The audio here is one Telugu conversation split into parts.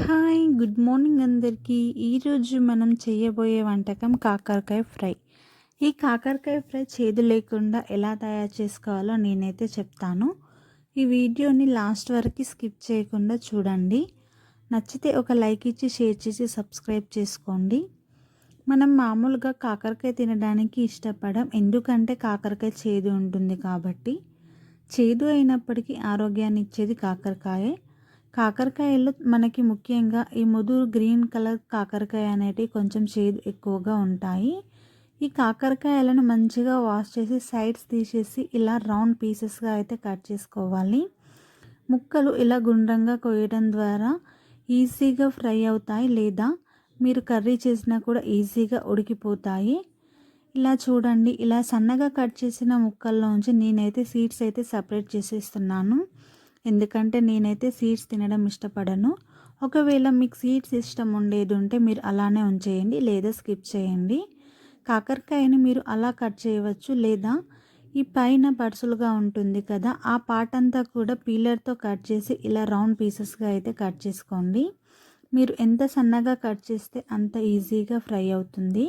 హాయ్ గుడ్ మార్నింగ్ అందరికీ. ఈరోజు మనం చేయబోయే వంటకం కాకరకాయ ఫ్రై. ఈ కాకరకాయ ఫ్రై చేదు లేకుండా ఎలా తయారు చేసుకోవాలో నేనైతే చెప్తాను. ఈ వీడియోని లాస్ట్ వరకు స్కిప్ చేయకుండా చూడండి. నచ్చితే ఒక లైక్ ఇచ్చి షేర్ చేసి సబ్స్క్రైబ్ చేసుకోండి. మనం మామూలుగా కాకరకాయ తినడానికి ఇష్టపడం ఎందుకంటే కాకరకాయ చేదు ఉంటుంది కాబట్టి. చేదు అయినప్పటికీ ఆరోగ్యాన్ని ఇచ్చేది కాకరకాయే. కాకరకాయలు మనకి ముఖ్యంగా ఈ ముదురు గ్రీన్ కలర్ కాకరకాయ అనేటివి కొంచెం చేదు ఎక్కువగా ఉంటాయి. ఈ కాకరకాయలను మంచిగా వాష్ చేసి సైడ్స్ తీసేసి ఇలా రౌండ్ పీసెస్గా అయితే కట్ చేసుకోవాలి. ముక్కలు ఇలా గుండ్రంగా కొయ్యడం ద్వారా ఈజీగా ఫ్రై అవుతాయి లేదా మీరు కర్రీ చేసినా కూడా ఈజీగా ఉడికిపోతాయి. ఇలా చూడండి ఇలా సన్నగా కట్ చేసిన ముక్కల్లోంచి నేనైతే సీడ్స్ అయితే సపరేట్ చేసేస్తున్నాను. ఎందుకంటే నేనైతే సీడ్స్ తినడం ఇష్టపడను. ఒకవేళ మీకు సీడ్స్ ఇష్టం ఉండేది ఉంటే మీరు అలానే ఉంచేయండి లేదా స్కిప్ చేయండి. కాకరకాయని మీరు అలా కట్ చేయవచ్చు లేదా ఈ పైన పర్సులుగా ఉంటుంది కదా ఆ పార్ట్ అంతా కూడా పీలర్తో కట్ చేసి ఇలా రౌండ్ పీసెస్గా అయితే కట్ చేసుకోండి. మీరు ఎంత సన్నగా కట్ చేస్తే అంత ఈజీగా ఫ్రై అవుతుంది.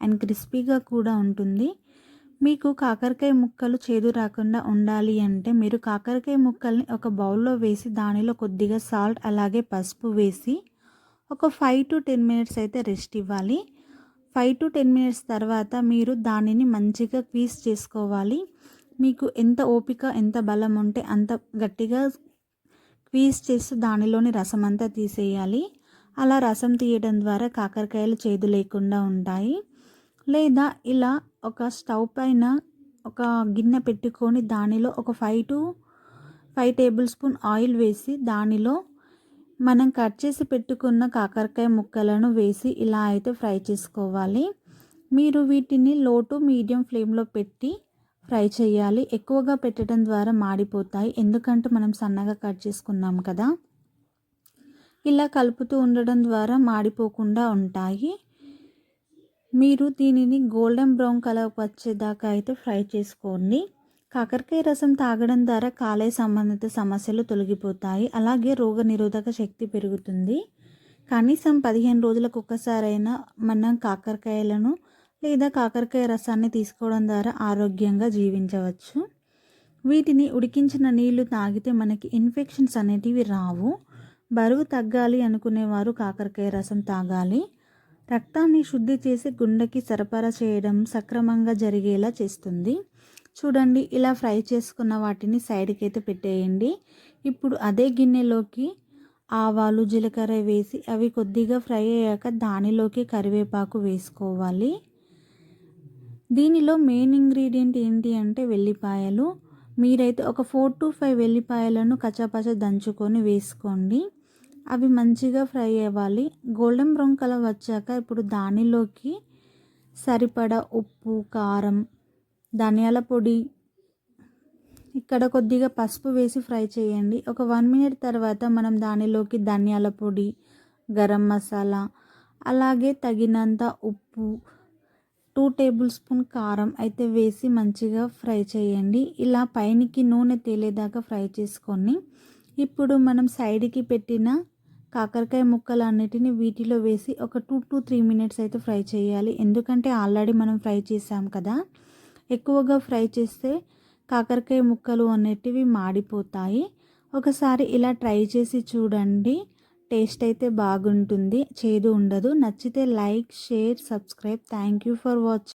అండ్ క్రిస్పీగా కూడా ఉంటుంది. మీకు కాకరకాయ ముక్కలు చేదు రాకుండా ఉండాలి అంటే మీరు కాకరకాయ ముక్కల్ని ఒక బౌల్లో వేసి దానిలో కొద్దిగా సాల్ట్ అలాగే పసుపు వేసి ఒక ఫైవ్ టు టెన్ మినిట్స్ అయితే రెస్ట్ ఇవ్వాలి. ఫైవ్ టు టెన్ మినిట్స్ తర్వాత మీరు దానిని మంచిగా క్వీజ్ చేసుకోవాలి. మీకు ఎంత ఓపిక ఎంత బలం ఉంటే అంత గట్టిగా క్వీజ్ చేసి దానిలోని రసం అంతా తీసేయాలి. అలా రసం తీయడం ద్వారా కాకరకాయలు చేదు లేకుండా ఉంటాయి. లేదా ఇలా ఒక స్టవ్ పైన ఒక గిన్నె పెట్టుకొని దానిలో ఒక five to five tablespoon oil వేసి దానిలో మనం కట్ చేసి పెట్టుకున్న కాకరకాయ ముక్కలను వేసి ఇలా అయితే ఫ్రై చేసుకోవాలి. మీరు వీటిని లో టు మీడియం ఫ్లేమ్లో పెట్టి ఫ్రై చేయాలి. ఎక్కువగా పెట్టడం ద్వారా మాడిపోతాయి. ఎందుకంటే మనం సన్నగా కట్ చేసుకున్నాం కదా. ఇలా కలుపుతూ ఉండడం ద్వారా మాడిపోకుండా ఉంటాయి. మీరు దీనిని గోల్డెన్ బ్రౌన్ కలర్ వచ్చేదాకా అయితే ఫ్రై చేసుకోండి. కాకరకాయ రసం తాగడం ద్వారా కాలేయ సంబంధిత సమస్యలు తొలగిపోతాయి. అలాగే రోగ నిరోధక శక్తి పెరుగుతుంది. కనీసం పదిహేను రోజులకు ఒక్కసారైనా మనం కాకరకాయలను లేదా కాకరకాయ రసాన్ని తీసుకోవడం ద్వారా ఆరోగ్యంగా జీవించవచ్చు. వీటిని ఉడికించిన నీళ్ళు తాగితే మనకి ఇన్ఫెక్షన్స్ అనేటివి రావు. బరువు తగ్గాలి అనుకునేవారు కాకరకాయ రసం తాగాలి. రక్తాన్ని శుద్ధి చేసి గుండెకి సరఫరా చేయడం సక్రమంగా జరిగేలా చేస్తుంది. చూడండి ఇలా ఫ్రై చేసుకున్న వాటిని సైడ్కి అయితే పెట్టేయండి. ఇప్పుడు అదే గిన్నెలోకి ఆవాలు జీలకర్ర వేసి అవి కొద్దిగా ఫ్రై అయ్యాక దానిలోకి కరివేపాకు వేసుకోవాలి. దీనిలో మెయిన్ ఇంగ్రీడియంట్ ఏంటి అంటే వెల్లిపాయలు. మీరైతే ఒక ఫోర్ టు ఫైవ్ వెల్లిపాయలను కచ్చాపచ్చ దంచుకొని వేసుకోండి. అవి మంచిగా ఫ్రై అవ్వాలి. గోల్డెన్ బ్రౌన్ కలర్ వచ్చాక ఇప్పుడు దానిలోకి సరిపడా ఉప్పు కారం ధనియాల పొడి ఇక్కడ కొద్దిగా పసుపు వేసి ఫ్రై చేయండి. ఒక వన్ మినిట్ తర్వాత మనం దానిలోకి ధనియాల పొడి గరం మసాలా అలాగే తగినంత ఉప్పు టూ టేబుల్ స్పూన్ కారం అయితే వేసి మంచిగా ఫ్రై చేయండి. ఇలా పైనికి నూనె తేలేదాకా ఫ్రై చేసుకొని ఇప్పుడు మనం సైడ్కి పెట్టిన కాకరకాయ ముక్కలు అన్నిటిని వీటిలో వేసి ఒక టూ టు త్రీ మినిట్స్ అయితే ఫ్రై చేయాలి. ఎందుకంటే ఆల్రెడీ మనం ఫ్రై చేసాం కదా. ఎక్కువగా ఫ్రై చేస్తే కాకరకాయ ముక్కలు అనేటివి మాడిపోతాయి. ఒకసారి ఇలా ట్రై చేసి చూడండి. టేస్ట్ అయితే బాగుంటుంది. చేదు ఉండదు. నచ్చితే like share subscribe. Thank you for watching